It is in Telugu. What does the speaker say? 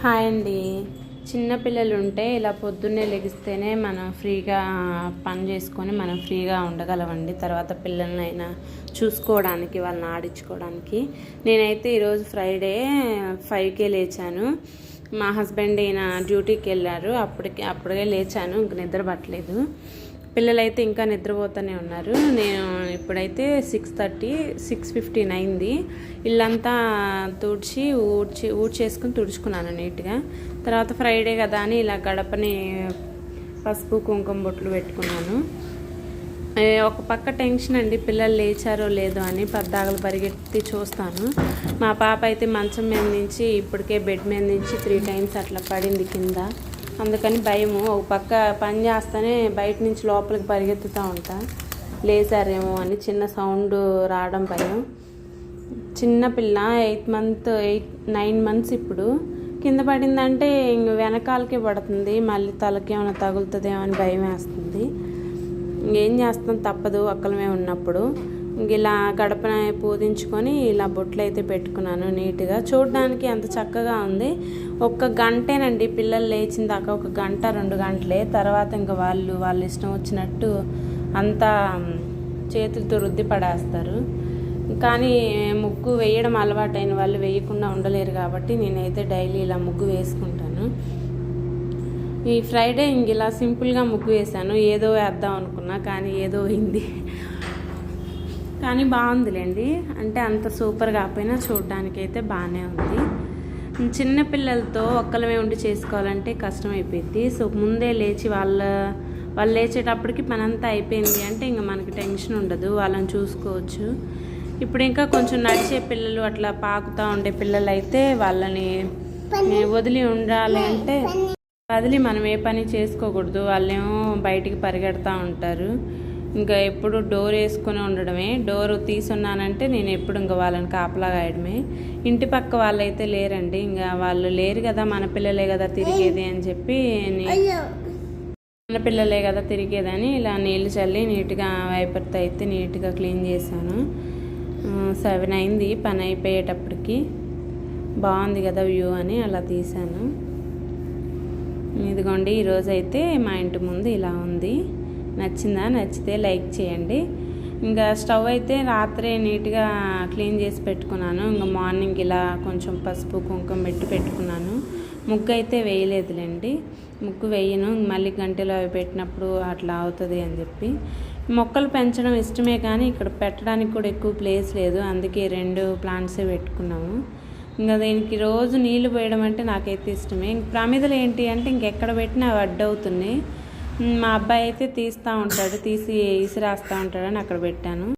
హాయ్ అండి. చిన్నపిల్లలు ఉంటే ఇలా పొద్దున్నే లెగిస్తేనే మనం ఫ్రీగా పని చేసుకొని మనం ఫ్రీగా ఉండగలమండి. తర్వాత పిల్లలనైనా చూసుకోవడానికి వాళ్ళని ఆడించుకోవడానికి. నేనైతే ఈరోజు ఫ్రైడే ఫైవ్కే లేచాను. మా హస్బెండ్ ఈయన డ్యూటీకి వెళ్ళారు అప్పటికి అప్పుడే లేచాను. ఇంక నిద్ర పట్టలేదు. పిల్లలైతే ఇంకా నిద్రపోతూనే ఉన్నారు. నేను ఇప్పుడైతే సిక్స్ థర్టీ సిక్స్ ఫిఫ్టీన్ అయింది. ఇల్లంతా తుడిచి ఊడ్చి ఊడ్చేసుకుని తుడుచుకున్నాను నీట్గా. తర్వాత ఫ్రైడే కదా అని ఇలా గడపని పసుపు కుంకుమ బొట్లు పెట్టుకున్నాను. ఒక పక్క టెన్షన్ అండి పిల్లలు లేచారో లేదో అని పద్దాగలు పరిగెత్తి చూస్తాను. మా పాప అయితే మంచం మీద నుంచి ఇప్పటికే బెడ్ మీద నుంచి త్రీ టైమ్స్ అట్లా పడింది కింద. అందుకని భయము. ఒక పక్క పని చేస్తానే బయట నుంచి లోపలికి పరిగెత్తుతూ ఉంటా. లేచారేమో అని చిన్న సౌండ్ రావడం భయం. చిన్న పిల్ల eighth month eight nine months ఇప్పుడు. కింద పడిందంటే ఇంక వెనకాలకే పడుతుంది. మళ్ళీ తలకి ఏమైనా తగులుతుందేమో అని భయం వేస్తుంది. ఇంకేం చేస్తాం? తప్పదు. ఒక్కలమే ఉన్నప్పుడు. ఇలా గడపన పూజించుకొని ఇలా బొట్లు అయితే పెట్టుకున్నాను నీట్గా. చూడడానికి అంత చక్కగా ఉంది. ఒక్క గంటేనండి పిల్లలు లేచిన దాకా ఒక గంట రెండు గంటలే. తర్వాత ఇంకా వాళ్ళు వాళ్ళ ఇష్టం వచ్చినట్టు అంతా చేతులతో రుద్ది పడేస్తారు. కానీ ముగ్గు వేయడం అలవాటైన వాళ్ళు వేయకుండా ఉండలేరు కాబట్టి నేనైతే డైలీ ఇలా ముగ్గు వేసుకుంటాను. ఈ ఫ్రైడే ఇంక ఇలా సింపుల్గా ముగ్గు వేశాను ఏదో వేద్దాం అనుకున్నా కానీ ఏదో అయింది. కానీ బాగుందిలేండి. అంటే అంత సూపర్ కాకపోయినా చూడడానికి అయితే బాగానే ఉంది. చిన్న పిల్లలతో ఒక్కలమే ఉండి చేసుకోవాలంటే కష్టం అయిపోయింది సో ముందే లేచి వాళ్ళ వాళ్ళు లేచేటప్పటికి పనంతా అయిపోయింది అంటే ఇంకా మనకి టెన్షన్ ఉండదు. వాళ్ళని చూసుకోవచ్చు. ఇప్పుడు ఇంకా కొంచెం నడిచే పిల్లలు అట్లా పాకుతూ ఉండే పిల్లలు అయితే వాళ్ళని వదిలి ఉండాలి అంటే వదిలి మనం ఏ పని చేసుకోకూడదు. వాళ్ళేమో బయటికి పరిగెడతా ఉంటారు. ఇంకా ఎప్పుడు డోర్ వేసుకొని ఉండడమే. డోర్ తీసున్నానంటే నేను ఎప్పుడు ఇంకా వాళ్ళని కాపలా గాయడమే ఇంటి పక్క వాళ్ళైతే లేరండి. ఇంకా వాళ్ళు లేరు కదా మన పిల్లలే కదా తిరిగేది అని చెప్పి నే- మన పిల్లలే కదా తిరిగేదని ఇలా నీళ్ళు చల్లి నీట్గా వైపర్తో అయితే నీట్గా క్లీన్ చేశాను. సెవెన్ అయింది. పని అయిపోయేటప్పటికి బాగుంది కదా వ్యూ అని అలా తీశాను. ఇదిగోండి ఈరోజు అయితే మా ఇంటి ముందు ఇలా ఉంది. నచ్చిందా నచ్చితే లైక్ చేయండి. ఇంకా స్టవ్ అయితే రాత్రే నీట్గా క్లీన్ చేసి పెట్టుకున్నాను. ఇంకా మార్నింగ్ ఇలా కొంచెం పసుపు కుంకుమ పెట్టి పెట్టుకున్నాను. ముగ్గు అయితే వేయలేదులేండి. ముగ్గు వేయను. మళ్ళీ గంటలో అవి పెట్టినప్పుడు అట్లా అవుతుంది అని చెప్పి. మొక్కలు పెంచడం ఇష్టమే కానీ ఇక్కడ పెట్టడానికి కూడా ఎక్కువ ప్లేస్ లేదు. అందుకే రెండు ప్లాంట్సే పెట్టుకున్నాము. ఇంకా దీనికి రోజు నీళ్ళు పోయడం అంటే నాకైతే ఇష్టమే. ఇంక ప్రమిదలు ఏంటి అంటే ఇంకెక్కడ పెట్టినా అవి అడ్డవుతున్నాయి. మా అబ్బాయి అయితే తీస్తూ ఉంటాడు తీసి ఇసిరేస్తూ ఉంటాడని అక్కడ పెట్టాను.